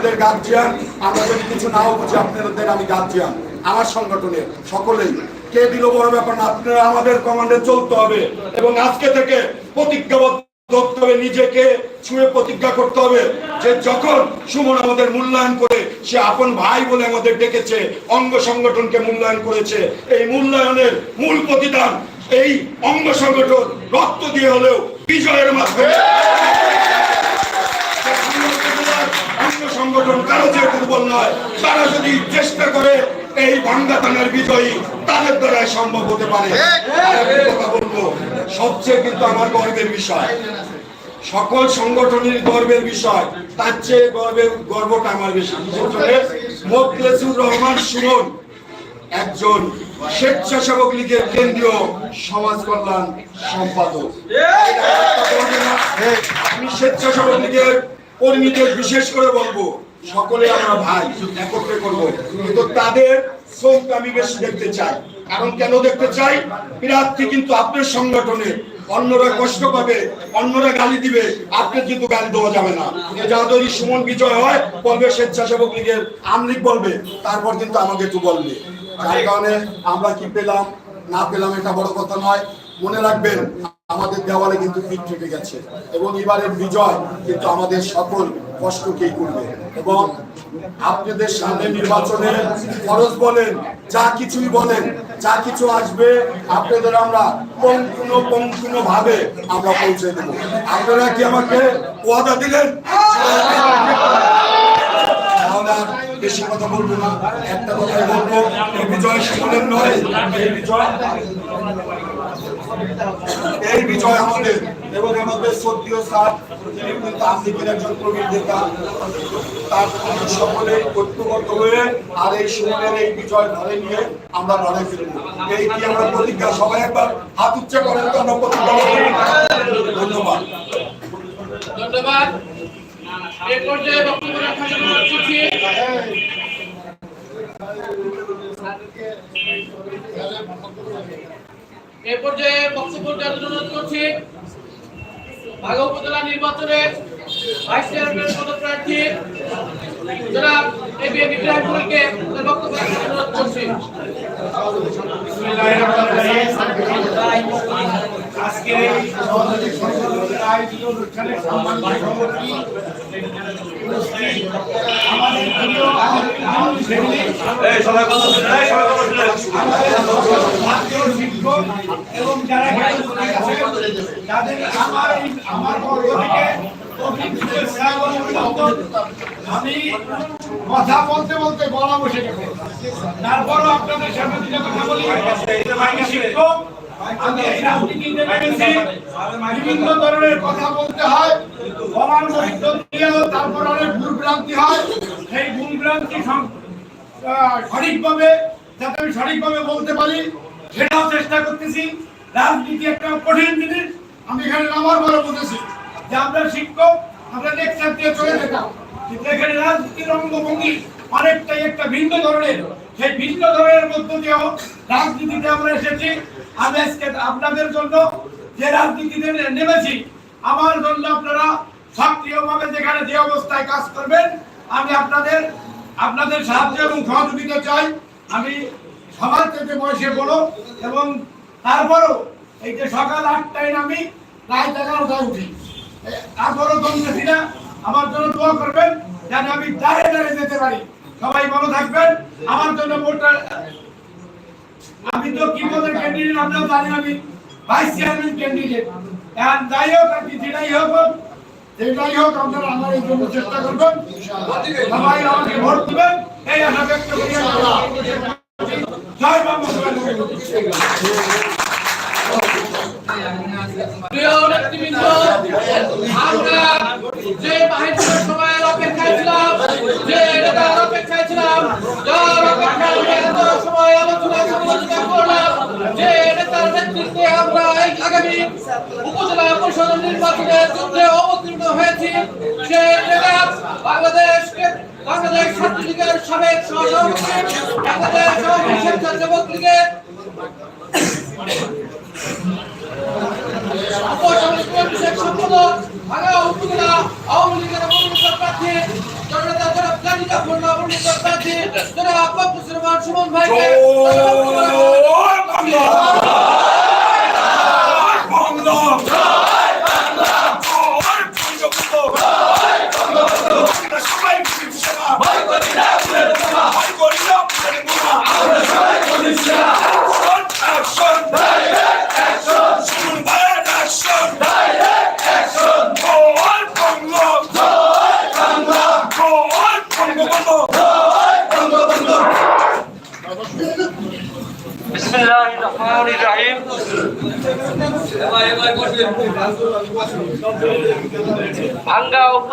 আপনাদের গার্জিয়ান আমরা যদি কিছু নাও বুঝি আপনাদের আমি গার্জিয়ান আমার সংগঠনের সকলেই। কে দিল বড় ব্যাপার না, আপনারা আমাদের কমান্ডে চলতে হবে এবং আজকে থেকে প্রতিজ্ঞাবদ্ধ হবে, নিজেকে ছুঁয়ে প্রতিজ্ঞা করতে হবে যে যখন সুমন আমাদের মূল্যায়ন করে, সে আপন ভাই বলে আমাদের ডেকেছে, অঙ্গ সংগঠনকে মূল্যায়ন করেছে। এই মূল্যায়নের মূল প্রতিদান, এই অঙ্গ সংগঠন রক্ত দিয়ে হলেও বিজয়ের মাধ্যমে। সংগঠন কারও যে দুর্বল নয়। তারা যদি চেষ্টা করে এই ভাঙ্গা থানার বিজয়ী তাদের দ্বারাই সম্ভব হতে পারে। কথা বলব সবচেয়ে কিন্তু আমার গর্বের বিষয় সকল সংগঠনের গর্বের বিষয় তার চেয়ে গর্বের গর্বটা আমার বেশি। মোখলেসুর রহমান সুমন একজন স্বেচ্ছাসেবক লীগের কেন্দ্রীয় সমাজ কল্যাণ সম্পাদক। আমি স্বেচ্ছাসেবক লীগের কর্মীদের বিশেষ করে বলব, সকলে আমরা ভাই একত্রে করব। কিন্তু তাদের শ্রম আমি বেশি দেখতে চাই। কারণ কেন দেখতে চাই? প্রার্থী কিন্তু আপনার সংগঠনে অন্যরা কষ্ট পাবে, অন্যরা গালি দিবে, আপনার কিন্তু গালি দেওয়া যাবে না। এ যাদরি সুমন বিজয় হয়, বলবে স্বেচ্ছাসেবক লীগের আমলিগ বলবে, তারপর কিন্তু আমাকে একটু বলবে। যার কারণে আমরা কি পেলাম, না পেলাম এটা বড় কথা নয়। মনে রাখবেন, আমাদের দেওয়ালে কিন্তু পিঠ থেকে গেছে। এবং এবারের বিজয় কিন্তু আমাদের সকল কষ্টকেই করবে। এবং আপনাদের সামনে নির্বাচনে খরচ বলেন, যা কিছুই বলেন, যা কিছু আসবে, আপনাদের আমরা পঙ্কুনো পঙ্কুনো ভাবে আমরা পৌঁছে দেব। আপনারা কি আমাকে ওয়াদা দিলেন? বেশি কথা বলব না। একটা কথাই বলব, এই বিজয় সকলের নয়, এই বিজয় এই বিজয় আমাদের এবং আমাদের সত্যিও স্যার তিনি কিন্তু আফ্রিকার একজন প্রবীণ নেতা, তার সকলে ঐক্যবদ্ধ হয়ে আর এই সুমনের এই বিজয় ধরে নিয়ে আমরা লড়াই ফিরবো এই কি আমরা প্রতিজ্ঞা? সবাই একবার হাত উচ্চ করেন তো আমরা প্রতিজ্ঞা। ধন্যবাদ। ধন্যবাদ। এ পর্যায়ে বক্তব্য রাখার জন্য অনুরোধ করছি। এ পর্যায়ে বক্তব্য অনুরোধ করছি, ভাগা উপজেলা নির্বাচনে ভাইস চেয়ারম্যান পদপ্রার্থী জনাব এ বি এম ইব্রাহিমকে বক্তব্য অনুরোধ করছি। আজকে আমি কথা বলতে বলতে গলা বসে তারপরও আপনাদের সামনে কথা বলি শিক্ষক আমি এই রাজনীতিতে নেমেছি। বিভিন্ন ধরনের কথা বলতে হয়। গলার মধ্যে দিয়েও তারপর অনেক ভুল ভ্রান্তি হয়। সেই ভুল ভ্রান্তি সঠিকভাবে যাতে আমি সঠিকভাবে বলতে পারি সেটাও চেষ্টা করতেছি। রাজনীতি একটা কঠিন জিনিস। আমি এখানে নামার পরে বলেছি যে আমরা শিক্ষক আমরা লেকচার দিয়ে চলে যেতাম। কিন্তু এখানে রাজনীতির অঙ্গভঙ্গি অনেকটাই একটা ভিন্ন ধরনের। সেই ভিন্ন ধরনের মধ্য দিয়েও রাজনীতিতে আমরা এসেছি। আমি আজকে আপনাদের জন্য যে রাজনীতিতে নেমেছি, আমার জন্য আপনারা সক্রিয়ভাবে যেখানে যে অবস্থায় কাজ করবেন, আমি আপনাদের আপনাদের সাহায্য এবং সহযোগিতা চাই। আমি সবার থেকে বয়সে বড় এবং তারপরও এই যে সকাল আটটায় নামি রাত এগারোটায় উঠি। তারপরও দমতেছি না। আমার জন্য দোয়া করবেন, যেন আমি দাঁড়িয়ে দাঁড়িয়ে যেতে পারি। সবাই ভালো থাকবেন। আমার জন্য ভোটটা আমি তো কি পদের ক্যান্ডিডেট আপনারা জানেন আমি? ভাইস চেয়ারম্যান ক্যান্ডিডেট এখন যাই হোক, আর কি, যেটাই হোক যেটাই হোক, আপনারা আমার এই জন্য চেষ্টা করবেন। সবাই আমাকে ভোট দিবেন। এই আশা ব্যক্ত করি জয় আমরা যে বাহিনীর সময়ের অপেক্ষায় ছিলাম, যে নেতার উপজেলা পরিষদ নির্বাচনের যুদ্ধে অবতীর্ণ হয়েছি সে বাংলাদেশ ছাত্র লীগের সাবেক সহসভাপতি বাংলাদেশ স্বেচ্ছাসেবক লীগের উপসভাপতি সম্পাদক উপজেলা আওয়ামী লীগের প্রার্থী জননেতা জনাব পূর্ণাবলী পূর্ণাবর্ণিত দিয়ে জনাব আপা মুসলমান সুমন ভাইকে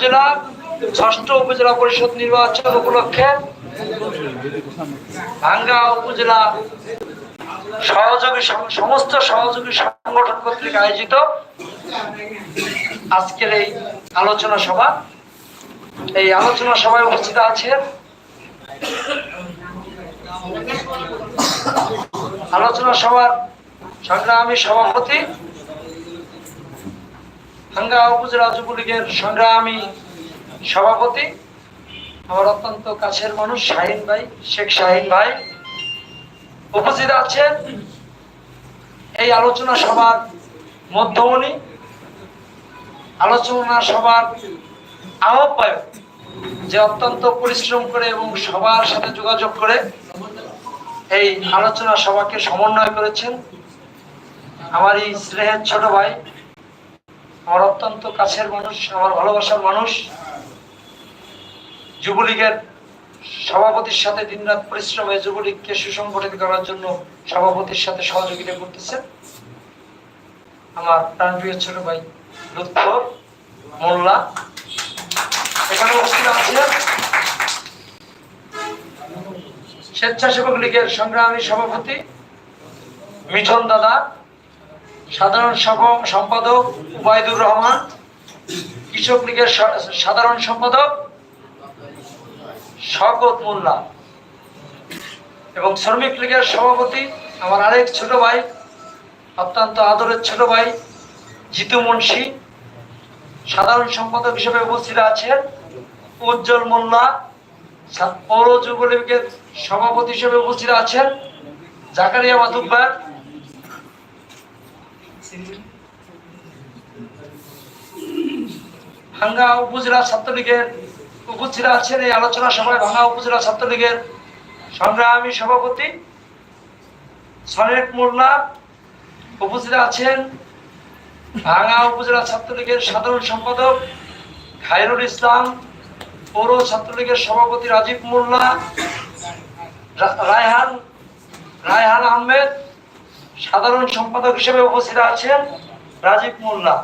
উপজেলা, ষষ্ঠ উপজেলা পরিষদ নির্বাচন উপলক্ষে ভাঙ্গা উপজেলা সহযোগী সমস্ত সহযোগী সংগঠন কর্তৃক আয়োজিত আজকের এই আলোচনা সভা। এই আলোচনা সভায় উপস্থিত আছেন আলোচনা সভার সংগ্রামী সভাপতি হাঙ্গা উপজেলা যুবলীগের সংগ্রামী সভাপতি, আমার অত্যন্ত কাছের মানুষ শাহিন ভাই, শেখ শাহিন ভাই উপস্থিত আছেন। এই আলোচনা সভার মধ্যমণি, আলোচনা সভার আহ্বায়ক, যে অত্যন্ত পরিশ্রম করে এবং সবার সাথে যোগাযোগ করে এই আলোচনা সভাকে সমন্বয় করেছেন। আমার এই স্নেহের ছোট ভাই আমার অত্যন্ত কাছের মানুষ, আমার ভালোবাসার মানুষ। যুবলীগের সভাপতির সাথে দিনরাত পরিশ্রমে যুবলীগকে সুসংগঠিত করার জন্য সভাপতির সাথে সহযোগিতা করতেছেন। আমার প্রাণপ্রিয় ছোট ভাই লুৎফ মোল্লা। এখানে উপস্থিত আছেন স্বেচ্ছাসেবক লীগের সংগ্রামী সভাপতি মিঠন দাদা। সাধারণ সম্পাদক উবায়দুর রহমান, কৃষক লীগের সাধারণ সম্পাদক শকত মোল্লা এবং শ্রমিক লীগের সভাপতি আমার আরেক ছোট ভাই, অত্যন্ত আদরের ছোট ভাই জিতু মুন্সী। সাধারণ সম্পাদক হিসেবে উপস্থিত আছেন উজ্জ্বল মোল্লা। পৌর যুবলীগের সভাপতি হিসেবে উপস্থিত আছেন জাকারিয়া মাতুব্বার। ভাঙ্গা উপজেলা ছাত্রলীগের উপস্থিত আছেন এই আলোচনা সভায় ভাঙ্গা উপজেলা ছাত্রলীগের সংগ্রামী সভাপতি সনেট মোল্লা উপস্থিত আছেন। ভাঙ্গা উপজেলা ছাত্রলীগের সাধারণ সম্পাদক খায়রুল ইসলাম, পৌর ছাত্রলীগের সভাপতি রাজীব মোল্লা রায়হান রায়হান আহমেদ সাধারণ সম্পাদক হিসেবে উপস্থিত আছেন রাজীব মোল্লা।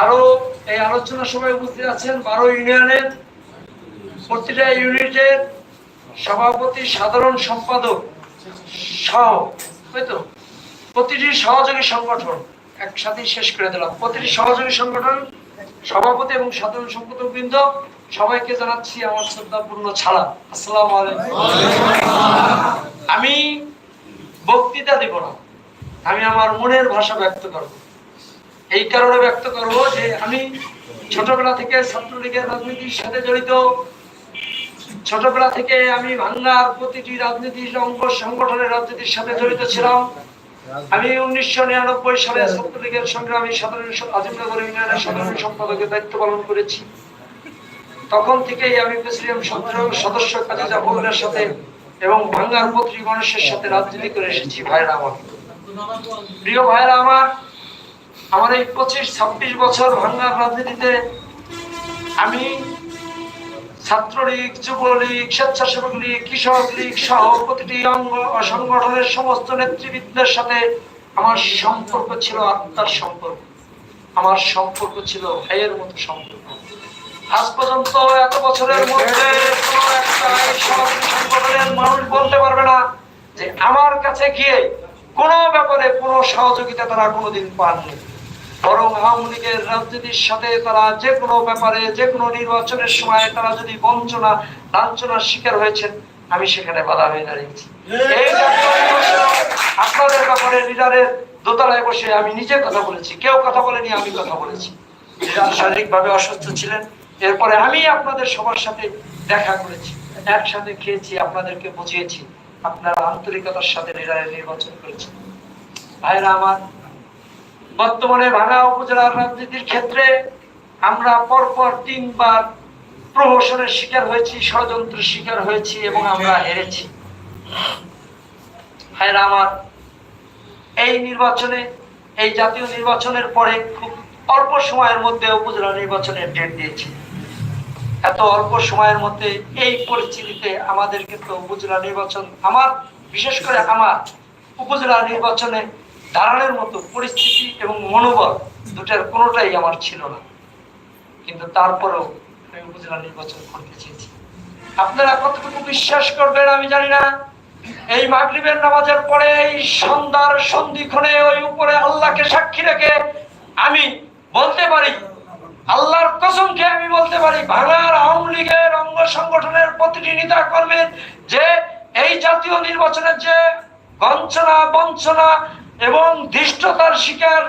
আরও এই আলোচনা সভায় উপস্থিত আছেন বারো ইউনিয়নের প্রতিটা ইউনিটের সভাপতি, সাধারণ সম্পাদক সহ হয়তো প্রতিটি সহযোগী সংগঠন একসাথে শেষ করে দিলাম। প্রতিটি সহযোগী সংগঠন, সভাপতি এবং সাধারণ সম্পাদক বৃন্দ, সবাইকে জানাচ্ছি আমার শ্রদ্ধাপূর্ণ ছাড়া। আসসালামু আলাইকুম। আমি বক্তৃতা দিব না। আমি আমার মনের ভাষা ব্যক্ত করব। এই কারণে ব্যক্ত করব যে আমি ছোটবেলা থেকে ছাত্রলীগের রাজনীতির সাথে জড়িত। ছোটবেলা থেকে আমি ভাঙ্গার প্রতিটি রাজনীতির অঙ্গ সংগঠনের রাজনীতির সাথে জড়িত ছিলাম। আমি উনিশশো নিরানব্বই সালে ছাত্রলীগের সংগ্রামী সাধারণ আজিমনগর ইউনিয়নের সাধারণ সম্পাদকের দায়িত্ব পালন করেছি। তখন থেকেই আমি প্রেসিডেন্ট সদস্য কাজী জাফরের সাথে এবং ভাঙ্গার পত্রী গণেশের সাথে রাজনীতি করে এসেছি ভাইরা আমার প্রিয় ভাইরা আমার আমার এই পঁচিশ ছাব্বিশ বছর ভাঙ্গার রাজনীতিতে আমি ছাত্রলীগ যুবলীগ স্বেচ্ছাসেবক লীগ কৃষক লীগ সহ প্রতিটি অঙ্গ সংগঠনের সমস্ত নেতৃবৃন্দের সাথে আমার সম্পর্ক ছিল আত্মার সম্পর্ক। আমার সম্পর্ক ছিল ভাইয়ের মতো সম্পর্ক। আজ পর্যন্ত এত বছরের মধ্যে কোনো একটা সংগঠনের মানুষ বলতে পারবে না যে আমার কাছে গিয়ে কোনো ব্যাপারে কোনো সহযোগিতা তারা কোনোদিন পাননি। বরং আওয়ামী লীগের রাজনীতির সাথে তারা যে কোনো ব্যাপারে যে কোনো নির্বাচনের সময় তারা যদি বঞ্চনা লাঞ্ছনার শিকার হয়েছেন আমি সেখানে বাধা হয়ে দাঁড়িয়েছি। এই আপনাদের ব্যাপারে লিডারের দোতলায় বসে আমি নিজে কথা বলেছি। কেউ কথা বলেনি আমি কথা বলেছি। লিডার শারীরিকভাবে অসুস্থ ছিলেন। এরপরে আমি আপনাদের সবার সাথে দেখা করেছি, একসাথে খেয়েছি, আপনাদেরকে বুঝিয়েছি, আপনারা আন্তরিকতার সাথে নির্বাচন করেছেন ভাইরা আমার, বর্তমানে ভাঙা উপজেলার রাজনীতির ক্ষেত্রে আমরা পরপর তিনবার প্রহসনের শিকার হয়েছি, ষড়যন্ত্রের শিকার হয়েছি এবং আমরা হেরেছি। ভাইরা আমার, এই নির্বাচনে, এই জাতীয় নির্বাচনের পরে খুব অল্প সময়ের মধ্যে উপজেলা নির্বাচনের ডেট দিয়েছে। এত অল্প সময়ের মধ্যে এই পরিস্থিতিতে আমাদের কিন্তু উপজেলা নির্বাচন, আমার, বিশেষ করে আমার উপজেলা নির্বাচনে দাঁড়ানোর মতো পরিস্থিতি এবং মনোবল দুটার কোনোটাই আমার ছিল না। কিন্তু তারপরেও আমি উপজেলা নির্বাচন করতে চেয়েছি। আপনারা কতটুকু বিশ্বাস করবেন আমি জানি না। এই মাগরিবের নামাজের পরে এই সন্ধ্যার সন্ধিক্ষণে ওই উপরে আল্লাহকে সাক্ষী রেখে আমি বলতে পারি আল্লাহর কসম খেয়ে আমি বলতে পারি, বাংলার আওয়ামী লীগের অঙ্গ সংগঠনের প্রতিটি নেতা কর্মীর যে এই জাতীয় নির্বাচনের যে বঞ্চনা বঞ্চনা এবং ধৃষ্টতার শিকার,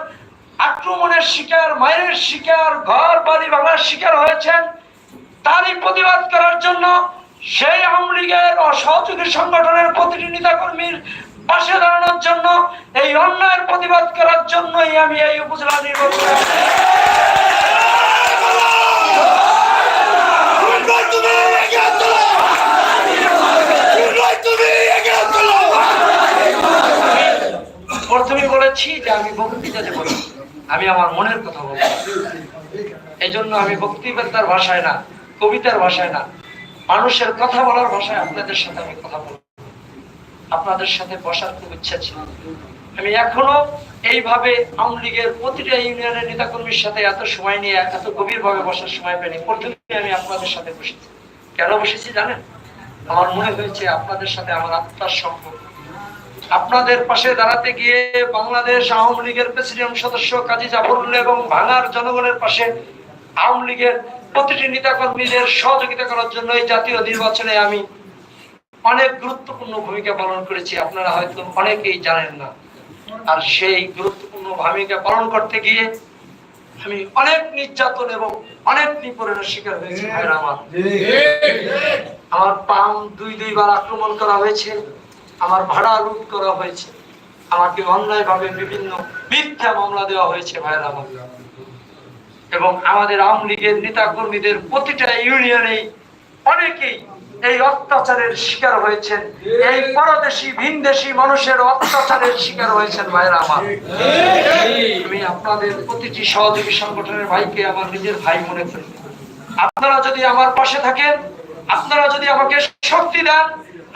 আক্রমণের শিকার, মায়ের শিকার, ঘর, বাড়ি ভাঙার শিকার হয়েছেন, তারই প্রতিবাদ করার জন্য সেই আওয়ামী লীগের অসহযোগী সংগঠনের প্রতিটি নেতাকর্মীর পাশে দাঁড়ানোর জন্য, এই অন্যায়ের প্রতিবাদ করার জন্যই আমি এই উপজেলা নির্বাচনে প্রথমে বলেছি যে আমি আমি আমার মনের কথা বলব এই জন্য আমি বক্তৃতার ভাষায় না, কবিতার ভাষায় না, মানুষের কথা বলার ভাষায় আপনাদের সাথে আমি কথা বলব। আপনাদের সাথে বসার খুব ইচ্ছা ছিল। আমি এখনও এইভাবে আওয়ামী লীগের প্রতিটা ইউনিয়নের নেতাকর্মীর সাথে এত সময় নিয়ে, এত গভীর ভাবে বসার সময় পাইনি। প্রথমে আমি আপনাদের সাথে বসেছি। কেন বসেছি জানেন? আমার মনে হয়েছে আপনাদের সাথে আমার আত্মার সম্পর্ক আপনাদের পাশে দাঁড়াতে গিয়ে বাংলাদেশ আওয়ামী লীগের প্রেসিডেন্ট সদস্য কাজী জাফরুল্লাহ এবং ভাঙার জনগণের পাশে আওয়ামী লীগের প্রতিটি নেতাকর্মীদের সহযোগিতা করার জন্য এই জাতীয় নির্বাচনে আমি অনেক গুরুত্বপূর্ণ ভূমিকা পালন করেছি। আপনারা হয়তো অনেকেই জানেন না। আর সেই গুরুত্বপূর্ণ ভূমিকা পালন করতে গিয়ে আমি অনেক নির্যাতন এবং অনেক নিপীড়নের শিকার হয়েছি আমার। আমার পাম দুই দুইবার আক্রমণ করা হয়েছে। আমার ভাড়া লুট করা হয়েছে। আমাকে অন্যায়ভাবে বিভিন্ন মিথ্যা মামলা দেওয়া হয়েছে, ভাইয়ের আমার এবং আমাদের আওয়ামী লীগের নেতা কর্মীদের প্রতিটা ইউনিয়নেই অনেকেই এই অত্যাচারের শিকার হয়েছেন। এই পরদেশি, ভিনদেশি মানুষের অত্যাচারের শিকার হয়েছেন, ভাইয়েরা আমার। আমি আপনাদের প্রতিটি সহযোগী সংগঠনের ভাইকে আমার নিজের ভাই মনে করি। আপনারা যদি আমার পাশে থাকেন, আপনারা যদি আমাকে শক্তি দেন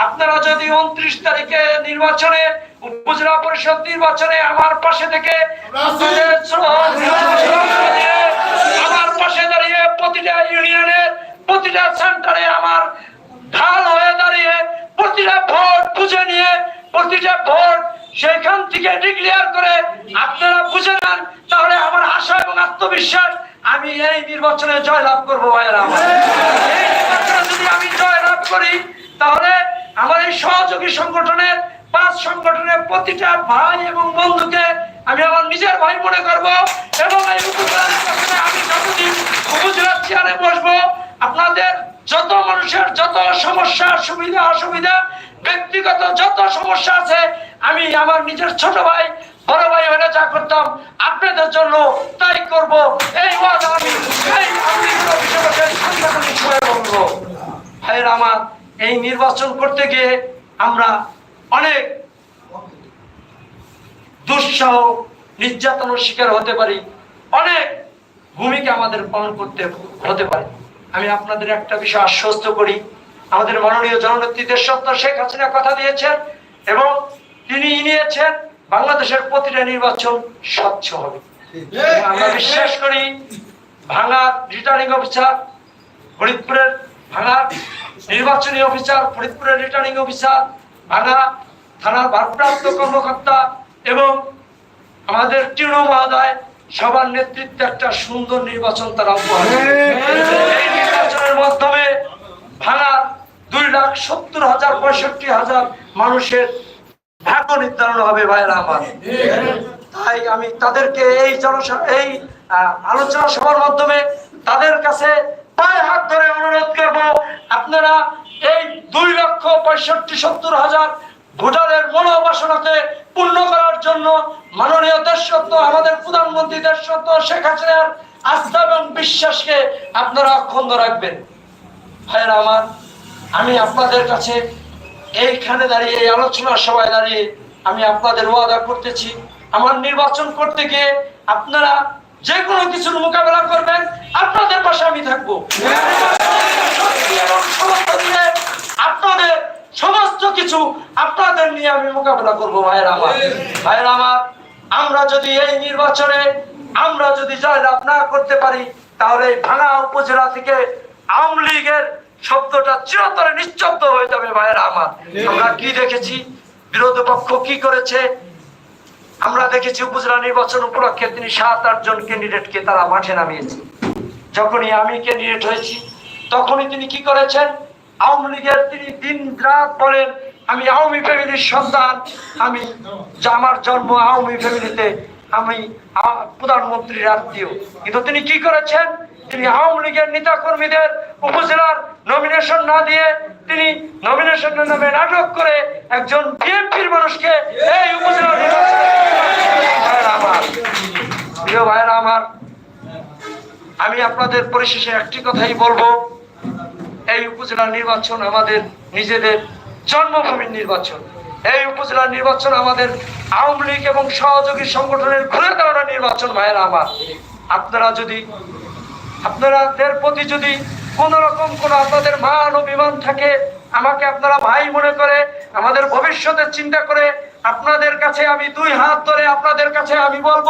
আপনারা যদি উনত্রিশ তারিখে নির্বাচনে, উপজেলা পরিষদ নির্বাচনে আমার পাশে থেকে আমার পাশে দাঁড়িয়ে প্রতিটা ইউনিয়নের প্রতিটা সেন্টারে আমার ঢাল হয়ে দাঁড়িয়ে প্রতিটা ভোট বুঝে নিয়ে, প্রতিটা ভোট সেখান থেকে ডিক্লিয়ার করে আপনারা বুঝে নেন, তাহলে আমার আশা এবং আত্মবিশ্বাস আমি এই নির্বাচনে জয়লাভ করব ভাইয়েরা আমার। এই নির্বাচনে যদি আমি জয়লাভ করি, তাহলে আমার এই সহযোগী সংগঠনের, পাঁচ সংগঠনের প্রতিটা ভাই এবং বন্ধুকে আমি আমার নিজের ভাই মনে করব এবং এই আমি যতদিন চেয়ারে বসবো, আপনাদের যত মানুষের যত সমস্যা, সুবিধা, অসুবিধা, ব্যক্তিগত যত সমস্যা আছে, আমি আমার নিজের ছোট ভাই, বড় ভাই হয়ে যা করতাম আপনাদের জন্য তাই করব। এই ওয়াদা আমি, এই সাংগঠনিক সময় বলব। আমার এই নির্বাচন করতে গিয়ে আমরা অনেক দুঃসাহ নির্যাতনের শিকার হতে পারি অনেক ভূমিকা আমাদের পালন করতে হতে পারে। আমি আপনাদের একটা বিষয় আশ্বস্ত করি আমাদের মাননীয় জননেত্রী দেশরত্ন শেখ হাসিনা কথা দিয়েছেন এবং তিনি নিয়েছেন বাংলাদেশের প্রতিটা নির্বাচন স্বচ্ছ হবে। আমরা বিশ্বাস করি ভাঙার রিটার্নিং অফিসার ফরিদপুরের ভাঙা নির্বাচনী অফিসার, ফরিদপুরের রিটার্নিং অফিসার ভাঙা থানার ভারপ্রাপ্ত কর্মকর্তা এবং আমাদের টিউনো মহোদয় সবার নেতৃত্বে একটা সুন্দর নির্বাচন তারা উপহার এই নির্বাচনের মাধ্যমে ভাঙা দুই লাখ সত্তর হাজার পঁয়ষট্টি হাজার মানুষের ভাগ্য নির্ধারণ হবে ভাইয়েরা আমার। তাই আমি তাদেরকে এই জনসভা এই আলোচনা সভার মাধ্যমে তাদের কাছে পায়ে হাত ধরে অনুরোধ করব, আপনারা এই দুই লক্ষ পঁয়ষট্টি সত্তর হাজার ভোটারের মনোবাসনাকে পূর্ণ করার জন্য মাননীয় দেশত্ব আমাদের প্রধানমন্ত্রী দেশত্ব শেখ হাসিনার আস্থা এবং বিশ্বাসকে আপনারা অক্ষুন্ন রাখবেন। ভাইয়েরা আমার, আমি আপনাদের কাছে এইখানে দাঁড়িয়ে, এই আলোচনার সবাই দাঁড়িয়ে আমি আপনাদের ওয়াদা করতেছি। আমার নির্বাচন করতে গিয়ে আপনারা যে কোনো কিছুর মোকাবেলা করবেন। আপনাদের পাশে আমি থাকব। আপনাদের সমস্ত কিছু আপনাদের নিয়ে আমি মোকাবেলা করব, ভাইয়ের আমার। ভাইয়ের আমার, আমরা যদি এই নির্বাচনে, আমরা যদি জয়লাভ না করতে পারি, তাহলে এই ভাঙা উপজেলা থেকে আওয়ামী লীগের শব্দটা চিরতরে নিশ্চব্দ হয়ে যাবে, ভাইয়ের আমার। আমরা কি দেখেছি? বিরোধী পক্ষ কি করেছে? আমরা দেখেছি উপজেলা নির্বাচন উপলক্ষে তিনি সাত, আট জন ক্যান্ডিডেটকে তারা মাঠে নামিয়েছে। যখনই আমি ক্যান্ডিডেট হয়েছি, তখনই তিনি কি করেছেন? আওয়ামী লীগের তিনি দিন রাত বলেন, আমি আওয়ামী ফ্যামিলির সন্তান, আমি আমার জন্ম আওয়ামী ফ্যামিলিতে, আমি প্রধানমন্ত্রীর আত্মীয়। কিন্তু তিনি কি করেছেন? তিনি আওয়ামী লীগের নেতা কর্মীদের উপজেলার নমিনেশন না দিয়ে তিনি নমিনেশনের নামে নাটক করে একজন বিএনপির মানুষকে এই উপজেলার প্রিয় ভাইয়েরা আমার, আমি আপনাদের পরিশেষে একটি কথাই বলব। এই উপজেলার নির্বাচন আমাদের নিজেদের জন্মভূমির নির্বাচন। এই উপজেলার নির্বাচন আমাদের আওয়ামী লীগ এবং সহযোগী সংগঠনের ঘুরে দাঁড়ানো নির্বাচন, ভাইয়েরা আমার। আপনারা যদি আপনাদের প্রতি যদি কোন রকম কোন আপনাদের মান অভিমান থাকে, আমাকে আপনারা ভাই মনে করে, আমাদের ভবিষ্যতের চিন্তা করে, আপনাদের কাছে আমি দুই হাত ধরে আপনাদের কাছে আমি বলব